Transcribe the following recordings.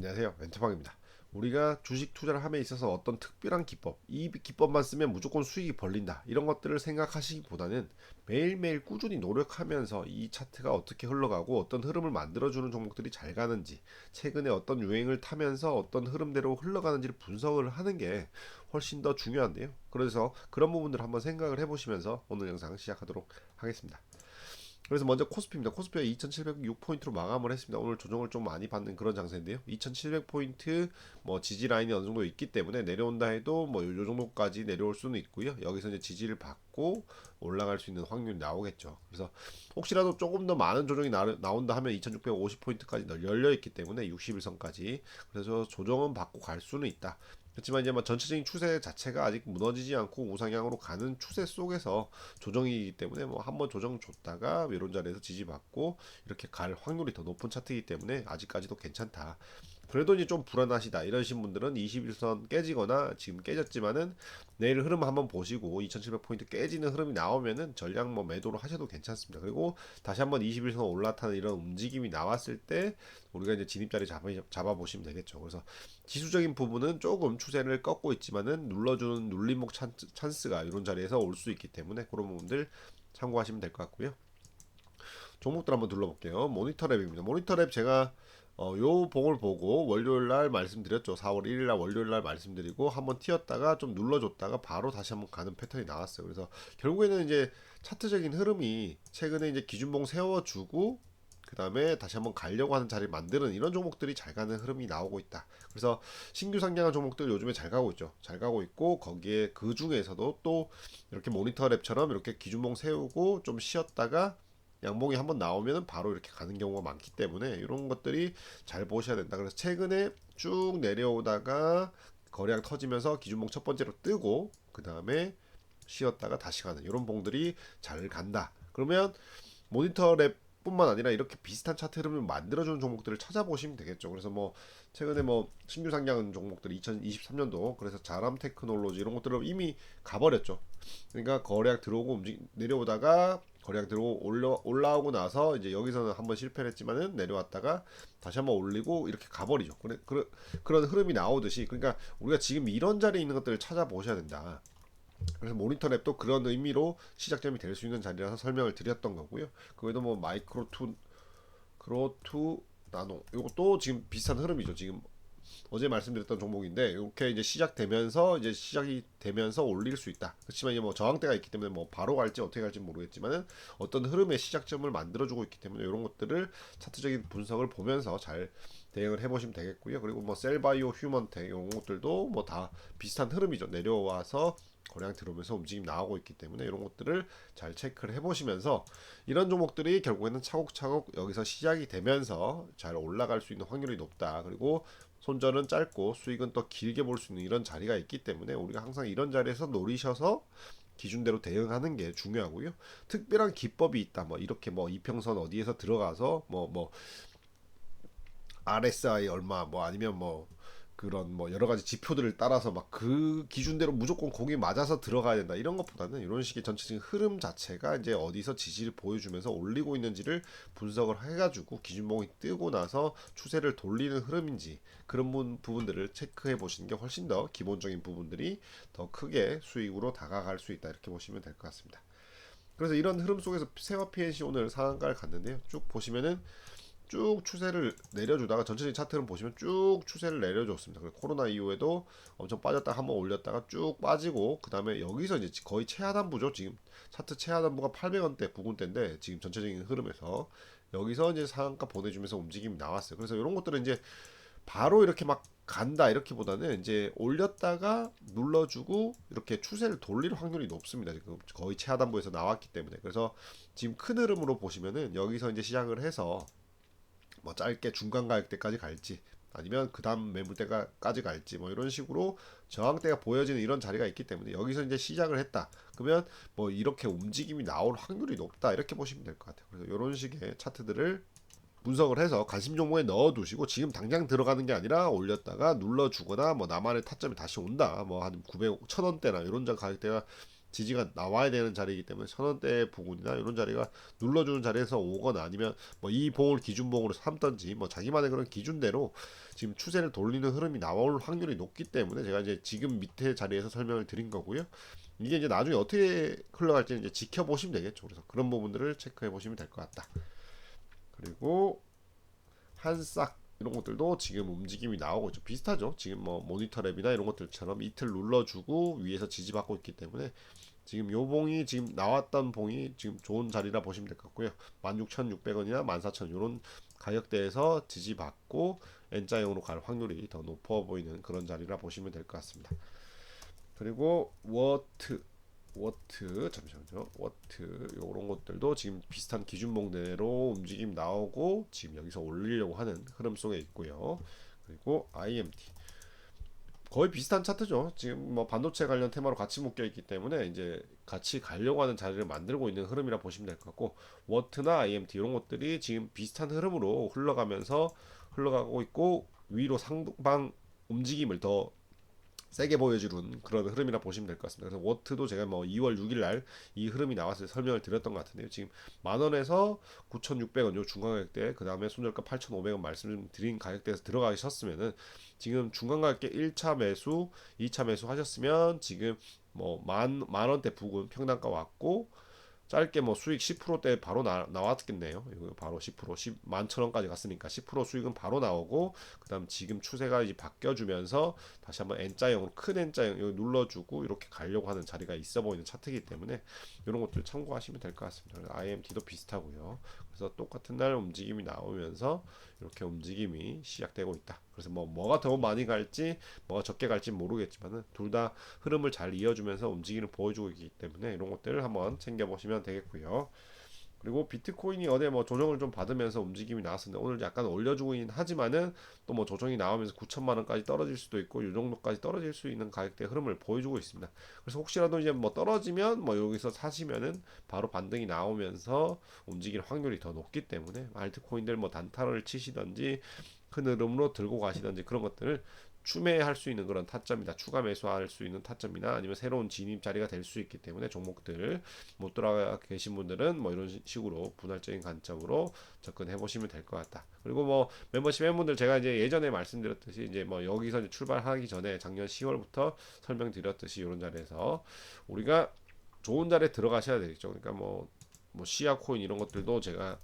안녕하세요. 멘트방입니다. 우리가 주식 투자를 함에 있어서 어떤 특별한 기법 이 기법만 쓰면 무조건 수익이 벌린다. 이런 것들을 생각하시기보다는 매일매일 꾸준히 노력하면서 이 차트가 어떻게 흘러가고 어떤 흐름을 만들어주는 종목들이 잘 가는지 최근에 어떤 유행을 타면서 어떤 흐름대로 흘러가는지를 분석을 하는 게 훨씬 더 중요한데요. 그래서 그런 부분들을 한번 생각을 해보시면서 오늘 영상 시작하도록 하겠습니다 그래서 먼저 코스피입니다. 코스피가 2,706포인트로 마감을 했습니다. 오늘 조정을 좀 많이 받는 그런 장세인데요. 2,700포인트 뭐 지지 라인이 어느 정도 있기 때문에 내려온다 해도 뭐 요 정도까지 내려올 수는 있고요. 여기서 이제 지지를 받고 올라갈 수 있는 확률이 나오겠죠. 그래서 혹시라도 조금 더 많은 조정이 나, 나온다 하면 2,650포인트까지 열려 있기 때문에 60일선까지 그래서 조정은 받고 갈 수는 있다. 그렇지만 이제 뭐 전체적인 추세 자체가 아직 무너지지 않고 우상향으로 가는 추세 속에서 조정이기 때문에 뭐 한번 조정 줬다가 이런 자리에서 지지받고 이렇게 갈 확률이 더 높은 차트이기 때문에 아직까지도 괜찮다. 그래도 이제 좀 불안하시다 이러신 분들은 21선 깨지거나 지금 깨졌지만은 내일 흐름 한번 보시고 2700포인트 깨지는 흐름이 나오면은 전량 뭐 매도로 하셔도 괜찮습니다. 그리고 다시 한번 21선 올라타는 이런 움직임이 나왔을 때 우리가 이제 진입자리 잡아, 잡아 보시면 되겠죠. 그래서 지수적인 부분은 조금 추세를 꺾고 있지만은 눌러주는 눌림목 찬스, 가 이런 자리에서 올 수 있기 때문에 그런 부분들 참고하시면 될 것 같고요. 종목들 한번 둘러볼게요. 모니터 랩입니다. 모니터 랩 제가 어, 요 봉을 보고 월요일 날 말씀드렸죠. 4월 1일 날 월요일 날 말씀드리고 한번 튀었다가 좀 눌러줬다가 바로 다시 한번 가는 패턴이 나왔어요. 그래서 결국에는 이제 차트적인 흐름이 최근에 이제 기준봉 세워주고 그 다음에 다시 한번 가려고 하는 자리를 만드는 이런 종목들이 잘 가는 흐름이 나오고 있다. 그래서 신규 상장한 종목들 요즘에 잘 가고 있죠. 잘 가고 있고 거기에 그 중에서도 또 이렇게 모니터 랩처럼 이렇게 기준봉 세우고 좀 쉬었다가 양봉이 한번 나오면 바로 이렇게 가는 경우가 많기 때문에 이런 것들이 잘 보셔야 된다. 그래서 최근에 쭉 내려오다가 거래량 터지면서 기준봉 첫 번째로 뜨고 그 다음에 쉬었다가 다시 가는 이런 봉들이 잘 간다. 그러면 모니터 랩 뿐만 아니라 이렇게 비슷한 차트 흐름을 만들어주는 종목들을 찾아보시면 되겠죠. 그래서 뭐 최근에 뭐 신규 상장한 종목들 2023년도 그래서 자람 테크놀로지 이런 것들은 이미 가버렸죠. 그러니까 거래량 들어오고 움직 내려오다가 거래량 들어오고 올라 올라오고 나서 이제 여기서는 한번 실패를 했지만은 내려왔다가 다시 한번 올리고 이렇게 가버리죠. 그래, 그런 그런 흐름이 나오듯이 그러니까 우리가 지금 이런 자리에 있는 것들을 찾아보셔야 된다. 그래서 모니터 랩도 그런 의미로 시작점이 될 수 있는 자리라서 설명을 드렸던 거고요. 그 외에도 뭐 마이크로 투 크로 투 나노 이것도 지금 비슷한 흐름이죠. 지금 어제 말씀드렸던 종목인데 이렇게 이제 시작되면서 이제 시작이 되면서 올릴 수 있다. 그렇지만 이제 뭐 저항대가 있기 때문에 뭐 바로 갈지 어떻게 갈지 모르겠지만은 어떤 흐름의 시작점을 만들어주고 있기 때문에 이런 것들을 차트적인 분석을 보면서 잘 대응을 해보시면 되겠고요. 그리고 뭐 셀바이오, 휴먼텍 이런 것들도 뭐 다 비슷한 흐름이죠. 내려와서 거래량 들어오면서 움직임 나오고 있기 때문에 이런 것들을 잘 체크를 해보시면서 이런 종목들이 결국에는 차곡차곡 여기서 시작이 되면서 잘 올라갈 수 있는 확률이 높다. 그리고 손절은 짧고 수익은 또 길게 볼 수 있는 이런 자리가 있기 때문에 우리가 항상 이런 자리에서 노리셔서 기준대로 대응하는 게 중요하고요. 특별한 기법이 있다. 뭐 이렇게 뭐 이평선 어디에서 들어가서 뭐뭐 뭐 RSI 얼마 뭐 아니면 뭐 그런 뭐 여러 가지 지표들을 따라서 막 그 기준대로 무조건 거기 맞아서 들어가야 된다 이런 것보다는 이런 식의 전체적인 흐름 자체가 이제 어디서 지지를 보여주면서 올리고 있는지를 분석을 해가지고 기준봉이 뜨고 나서 추세를 돌리는 흐름인지 그런 부분들을 체크해 보시는 게 훨씬 더 기본적인 부분들이 더 크게 수익으로 다가갈 수 있다 이렇게 보시면 될 것 같습니다. 그래서 이런 흐름 속에서 세와 PNC 오늘 상한가를 갔는데요. 쭉 보시면은 쭉 추세를 내려주다가 전체적인 차트를 보시면 쭉 추세를 내려줬습니다. 그리고 코로나 이후에도 엄청 빠졌다 한번 올렸다가 쭉 빠지고 그 다음에 여기서 이제 거의 최하단부죠. 지금 차트 최하단부가 800원대, 9군대인데 지금 전체적인 흐름에서 여기서 이제 상한가 보내주면서 움직임이 나왔어요. 그래서 이런 것들은 이제 바로 이렇게 막 간다 이렇게보다는 이제 올렸다가 눌러주고 이렇게 추세를 돌릴 확률이 높습니다. 지금 거의 최하단부에서 나왔기 때문에 그래서 지금 큰 흐름으로 보시면은 여기서 이제 시작을 해서 뭐 짧게 중간 가격대까지 갈지 아니면 그 다음 매물대가까지 갈지 뭐 이런 식으로 저항대가 보여지는 이런 자리가 있기 때문에 여기서 이제 시작을 했다. 그러면 뭐 이렇게 움직임이 나올 확률이 높다. 이렇게 보시면 될 것 같아요. 그래서 이런 식의 차트들을 분석을 해서 관심 종목에 넣어 두시고 지금 당장 들어가는 게 아니라 올렸다가 눌러 주거나 뭐 나만의 타점이 다시 온다. 뭐 한 900, 1000원대나 이런 가격대가 지지가 나와야 되는 자리이기 때문에 천원대 부근이나 이런 자리가 눌러주는 자리에서 오거나 아니면 뭐 이 봉을 기준봉으로 삼던지 뭐 자기만의 그런 기준대로 지금 추세를 돌리는 흐름이 나올 확률이 높기 때문에 제가 이제 지금 밑에 자리에서 설명을 드린 거고요. 이게 이제 나중에 어떻게 흘러갈지 이제 지켜보시면 되겠죠. 그래서 그런 부분들을 체크해 보시면 될 것 같다. 그리고 한싹 이런 것들도 지금 움직임이 나오고 있죠. 비슷하죠. 지금 뭐 모니터 랩이나 이런 것들처럼 이틀 눌러주고 위에서 지지받고 있기 때문에 지금 요 봉이 지금 나왔던 봉이 지금 좋은 자리라 보시면 될 것 같고요. 16,600원이나 14,000원 이런 가격대에서 지지받고 N자형으로 갈 확률이 더 높아 보이는 그런 자리라 보시면 될 것 같습니다. 그리고 워트 워트 잠시만요. 워트 요런 것들도 지금 비슷한 기준봉대로 움직임 나오고 지금 여기서 올리려고 하는 흐름 속에 있고요. 그리고 IMT 거의 비슷한 차트죠. 지금 뭐 반도체 관련 테마로 같이 묶여 있기 때문에 이제 같이 가려고 하는 자리를 만들고 있는 흐름이라 보시면 될 것 같고 워트나 IMT 이런 것들이 지금 비슷한 흐름으로 흘러가면서 흘러가고 있고 위로 상방 움직임을 더 세게 보여주는 그런 흐름이라 보시면 될 것 같습니다. 그래서 워트도 제가 뭐 2월 6일 날 이 흐름이 나왔을 때 설명을 드렸던 것 같은데요. 지금 만 원에서 9,600원 요 중간 가격대 그 다음에 손절가 8,500원 말씀드린 가격대에서 들어가셨으면은 지금 중간 가격대 1차 매수, 2차 매수 하셨으면 지금 뭐 만 만 원대 부근 평단가 왔고 짧게 뭐 수익 10%대 바로 나, 나왔겠네요. 이거 바로 10% 10 만천원까지 갔으니까 10% 수익은 바로 나오고 그다음 지금 추세가 이제 바뀌어 주면서 다시 한번 N자형으로 큰 N자형 여기 눌러 주고 이렇게 가려고 하는 자리가 있어 보이는 차트이기 때문에 이런 것들 참고하시면 될 것 같습니다. IMT도 비슷하고요. 그래서 똑같은 날 움직임이 나오면서 이렇게 움직임이 시작되고 있다. 그래서 뭐 뭐가 더 많이 갈지 뭐가 적게 갈지 모르겠지만은 둘 다 흐름을 잘 이어주면서 움직임을 보여주고 있기 때문에 이런 것들을 한번 챙겨 보시면 되겠고요. 그리고 비트코인이 어제 뭐 조정을 좀 받으면서 움직임이 나왔었는데 오늘 약간 올려주고 하지만은 또 뭐 조정이 나오면서 9천만 원까지 떨어질 수도 있고 이 정도까지 떨어질 수 있는 가격대 흐름을 보여주고 있습니다. 그래서 혹시라도 이제 뭐 떨어지면 뭐 여기서 사시면은 바로 반등이 나오면서 움직일 확률이 더 높기 때문에 알트코인들 뭐 단타를 치시던지 큰 흐름으로 들고 가시던지 그런 것들을 추매할 수 있는 그런 타점이다. 추가 매수할 수 있는 타점이나 아니면 새로운 진입 자리가 될 수 있기 때문에 종목들 못 들어가 계신 분들은 뭐 이런 식으로 분할적인 관점으로 접근해 보시면 될 것 같다. 그리고 뭐 멤버십 회원분들 제가 이제 예전에 말씀드렸듯이 이제 뭐 여기서 이제 출발하기 전에 작년 10월부터 설명드렸듯이 이런 자리에서 우리가 좋은 자리에 들어가셔야 되겠죠. 그러니까 뭐, 뭐 시아 코인 이런 것들도 제가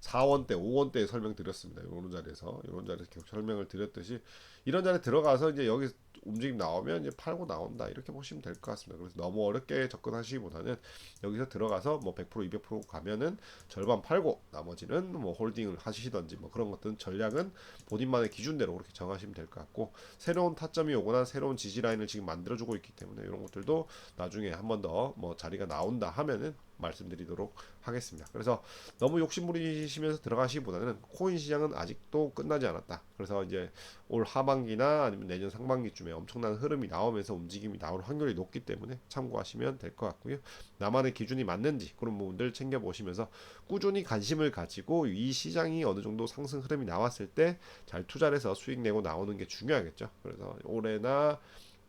4원대, 5원대 설명드렸습니다. 이런 자리에서 이런 자리에서 계속 설명을 드렸듯이 이런 자리에 들어가서 이제 여기 움직임 나오면 이제 팔고 나온다 이렇게 보시면 될 것 같습니다. 그래서 너무 어렵게 접근하시기보다는 여기서 들어가서 뭐 100% 200% 가면은 절반 팔고 나머지는 뭐 홀딩을 하시던지 뭐 그런 것들은 전략은 본인만의 기준대로 그렇게 정하시면 될 것 같고 새로운 타점이 오거나 새로운 지지 라인을 지금 만들어주고 있기 때문에 이런 것들도 나중에 한 번 더 뭐 자리가 나온다 하면은 말씀드리도록 하겠습니다. 그래서 너무 욕심부리시면서 들어가시기보다는 코인 시장은 아직도 끝나지 않았다. 그래서 이제 올 하반기나 아니면 내년 상반기쯤에 엄청난 흐름이 나오면서 움직임이 나올 확률이 높기 때문에 참고하시면 될 것 같고요. 나만의 기준이 맞는지 그런 부분들 챙겨 보시면서 꾸준히 관심을 가지고 이 시장이 어느 정도 상승 흐름이 나왔을 때 잘 투자를 해서 수익 내고 나오는 게 중요하겠죠. 그래서 올해나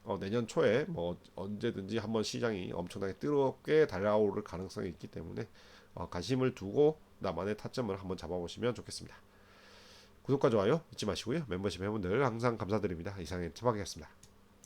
어, 내년 초에 뭐 언제든지 한번 시장이 엄청나게 뜨겁게 달아오를 가능성이 있기 때문에 어, 관심을 두고 나만의 타점을 한번 잡아보시면 좋겠습니다. 구독과 좋아요 잊지 마시고요. 멤버십 회원들 항상 감사드립니다. 이상의 투박이었습니다.